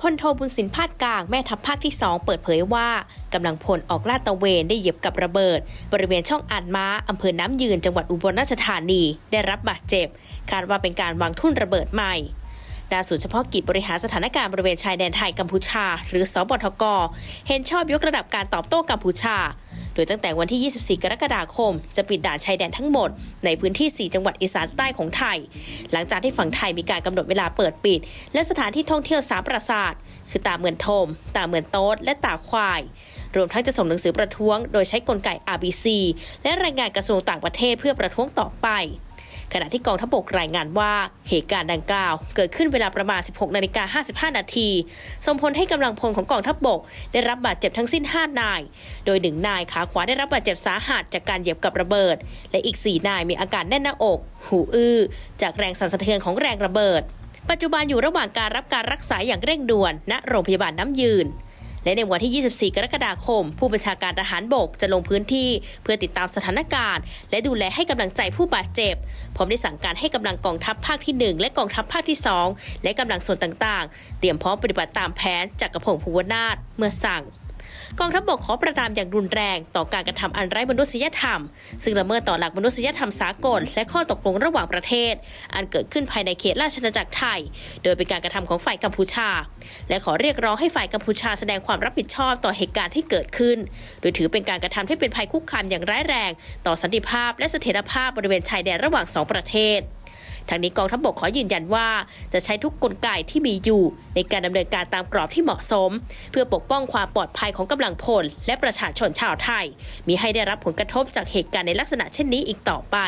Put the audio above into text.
พลโทบุญสินพาดกลางแม่ทัพภาคที่ 2 เปิดเผยว่ากำลังพลออกลาดตระเวนได้เหยียบกับระเบิด บริเวณช่องอ่านม้าอำเภอน้ำยืนจังหวัดอุบลราชธานี ได้รับบาดเจ็บ คาดว่าเป็นการวางทุ่นระเบิดใหม่ด้านศูนย์เฉพาะกิจบริหารสถานการณ์บริเวณชายแดนไทยกัมพูชา หรือสบทก เห็นชอบยกระดับการตอบโต้กัมพูชา โดยตั้งแต่วันที่ 24 กรกฎาคม จะปิดด่านชายแดนทั้งหมด ในพื้นที่ 4 จังหวัดอีสานใต้ของไทย หลังจากที่ฝั่งไทยมีการกำหนดเวลาเปิดปิด และสถานที่ท่องเที่ยวสามปราสาทคือตาเหมือนโทม ตาเหมือนโต๊ด และตาควาย รวมทั้งจะส่งหนังสือประท้วง โดยใช้กลไก RBC และรายงานกระทรวงต่างประเทศเพื่อประท้วงต่อไป ขณะที่กองทัพบกรายงานว่าเหตุการณ์ดังกล่าว เกิดขึ้นเวลาประมาณ 16นาฬิกา55 นาที ส่งผลให้กำลังพลของกองทัพบก ได้รับบาดเจ็บทั้งสิ้น 5 นาย โดยหนึ่งนายขาขวาได้รับบาดเจ็บสาหัสจากการเหยียบกับระเบิด และอีก 4 นายมีอาการแน่นหน้าอก หูอื้อ จากแรงสั่นสะเทือนของแรงระเบิด ปัจจุบันอยู่ระหว่างการรับการรักษาอย่างเร่งด่วน ณ โรงพยาบาลน้ำยืนและในวันที่ 24 กรกฎาคม ผู้บัญชาการทหารบกจะลงพื้นที่ เพื่อติดตามสถานการณ์ และดูแลให้กำลังใจผู้บาดเจ็บ พร้อมได้สั่งการให้กำลังกองทัพภาคที่ 1 และกองทัพภาคที่ 2 และกำลังส่วนต่างๆ เตรียมพร้อมปฏิบัติตามแผนจากกระพงภูวนาถเมื่อสั่ง กองทัพบกขอประนามอย่างรุนแรงต่อการกระทำอันไร้มนุษยธรรม ซึ่งละเมิดต่อหลักมนุษยธรรมสากล และข้อตกลงระหว่างประเทศ อันเกิดขึ้นภายในเขตราชอาณาจักรไทย โดยเป็นการกระทำของฝ่ายกัมพูชา และขอเรียกร้องให้ฝ่ายกัมพูชาแสดงความรับผิดชอบต่อเหตุการณ์ที่เกิดขึ้น โดยถือเป็นการกระทำที่เป็นภัยคุกคามอย่างร้ายแรง ต่อสันติภาพและเสถียรภาพบริเวณชายแดนระหว่างสองประเทศ ทางนี้กองทัพบกขอยืนยันว่า จะใช้ทุกกลไกที่มีอยู่ ในการดำเนินการตามกรอบที่เหมาะสม เพื่อปกป้องความปลอดภัยของกำลังพล และประชาชนชาวไทย มีให้ได้รับผลกระทบจากเหตุการณ์ในลักษณะเช่นนี้อีกต่อไป